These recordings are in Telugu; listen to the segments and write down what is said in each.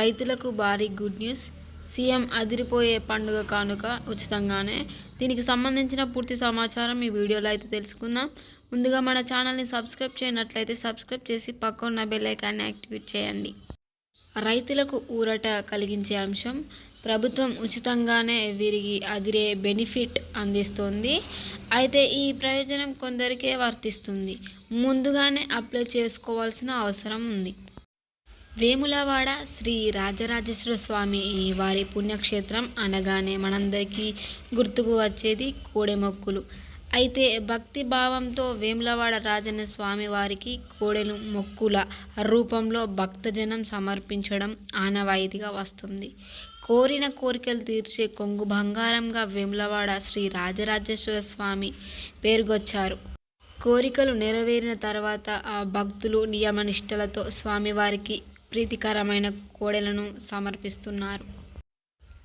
రైతులకు భారీ గుడ్ న్యూస్. సీఎం అదిరిపోయే పండుగ కానుక ఉచితంగానే. దీనికి సంబంధించిన పూర్తి సమాచారం ఈ వీడియోలో అయితే తెలుసుకుందాం. ముందుగా మన ఛానల్ని సబ్స్క్రైబ్ చేయనట్లయితే సబ్స్క్రైబ్ చేసి పక్క ఉన్న బెల్ ఐకాన్ని యాక్టివేట్ చేయండి. రైతులకు ఊరట కలిగించే అంశం ప్రభుత్వం ఉచితంగానే వీరికి అదిరే బెనిఫిట్ అందిస్తోంది. అయితే ఈ ప్రయోజనం కొందరికే వర్తిస్తుంది. ముందుగానే అప్లై చేసుకోవాల్సిన అవసరం ఉంది. వేములవాడ శ్రీ రాజరాజేశ్వర స్వామి వారి పుణ్యక్షేత్రం అనగానే మనందరికీ గుర్తుకు వచ్చేది కోడెమొక్కులు. అయితే భక్తి భావంతో వేములవాడ రాజన్న స్వామి వారికి కోడెలు మొక్కుల రూపంలో భక్తజనం సమర్పించడం ఆనవాయితీగా వస్తుంది. కోరిన కోరికలు తీర్చే కొంగు బంగారంగా వేములవాడ శ్రీ రాజరాజేశ్వర స్వామి పేరుగొచ్చారు. కోరికలు నెరవేరిన తర్వాత ఆ భక్తులు నియమనిష్టలతో స్వామివారికి ప్రీతికరమైన కోడెలను సమర్పిస్తున్నారు.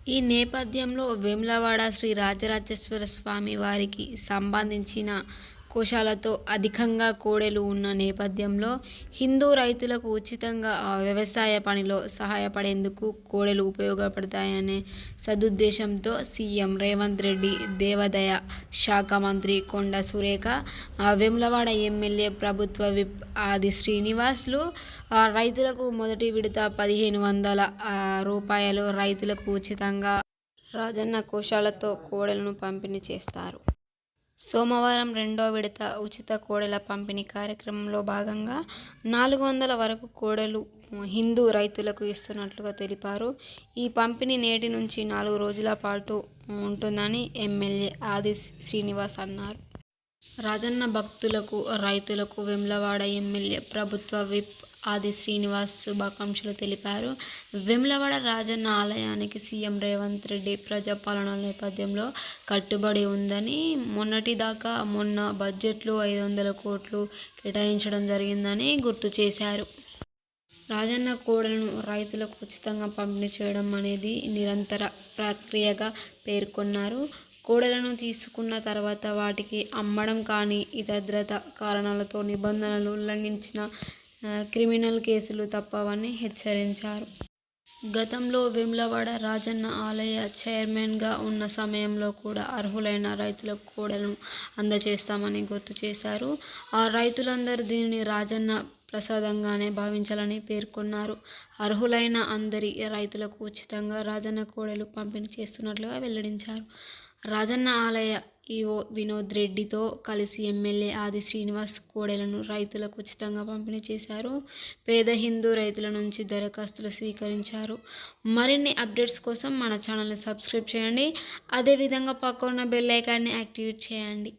ఈ నేపథ్యంలో వేములవాడ శ్రీ రాజరాజేశ్వర స్వామి వారికి సంబంధించిన కోశాలతో అధికంగా కోడెలు ఉన్న నేపథ్యంలో హిందూ రైతులకు ఉచితంగా ఆ వ్యవసాయ పనిలో సహాయపడేందుకు కోడెలు ఉపయోగపడతాయనే సదుద్దేశంతో సీఎం రేవంత్ రెడ్డి దేవాదాయ శాఖ మంత్రి కొండ సురేఖ ఆ వేములవాడ ఎమ్మెల్యే ప్రభుత్వ విప్ ఆది శ్రీనివాసులు ఆ రైతులకు మొదటి విడత పదిహేను వందల రూపాయలు రైతులకు ఉచితంగా రాజన్న కోశాలతో కోడెలను పంపిణీ చేస్తారు. సోమవారం రెండో విడత ఉచిత కోడెల పంపిణీ కార్యక్రమంలో భాగంగా నాలుగు వందల వరకు కోడెలు హిందూ రైతులకు ఇస్తున్నట్లుగా తెలిపారు. ఈ పంపిణీ నేటి నుంచి నాలుగు రోజుల పాటు ఉంటుందని ఎమ్మెల్యే ఆది శ్రీనివాస్ అన్నారు. రాజన్న భక్తులకు రైతులకు వెమ్లవాడ ఎమ్మెల్యే ప్రభుత్వ విప్ ఆది శ్రీనివాస్ శుభాకాంక్షలు తెలిపారు. వెమ్లవాడ రాజన్న ఆలయానికి సీఎం రేవంత్ రెడ్డి ప్రజాపాలన నేపథ్యంలో కట్టుబడి ఉందని మొన్నటి దాకా మొన్న బడ్జెట్లో ఐదు వందల కోట్లు కేటాయించడం జరిగిందని గుర్తు చేశారు. రాజన్న కోడలను రైతులకు ఉచితంగా పంపిణీ చేయడం అనేది నిరంతర ప్రక్రియగా పేర్కొన్నారు. కోడలను తీసుకున్న తర్వాత వాటికి అమ్మడం కానీ ఇతద్రత కారణాలతో నిబంధనలు ఉల్లంఘించిన క్రిమినల్ కేసులు తప్పవని హెచ్చరించారు. గతంలో వేములవాడ రాజన్న ఆలయ చైర్మన్గా ఉన్న సమయంలో కూడా అర్హులైన రైతులకు కోడలను అందజేస్తామని గుర్తు చేశారు. ఆ రైతులందరూ దీనిని రాజన్న ప్రసాదంగానే భావించాలని పేర్కొన్నారు. అర్హులైన అందరి రైతులకు ఉచితంగా రాజన్న కోడలు పంపిణీ చేస్తున్నట్లుగా వెల్లడించారు. రాజన్న ఆలయ ఈఓ వినోద్ రెడ్డితో కలిసి ఎమ్మెల్యే ఆది శ్రీనివాస్ కోడెలను రైతులకు ఉచితంగా పంపిణీ చేశారు. పేద హిందూ రైతుల నుంచి దరఖాస్తులు స్వీకరించారు. మరిన్ని అప్డేట్స్ కోసం మన ఛానల్ని సబ్స్క్రైబ్ చేయండి. అదేవిధంగా పక్కన ఉన్న బెల్ ఐకాన్ని యాక్టివేట్ చేయండి.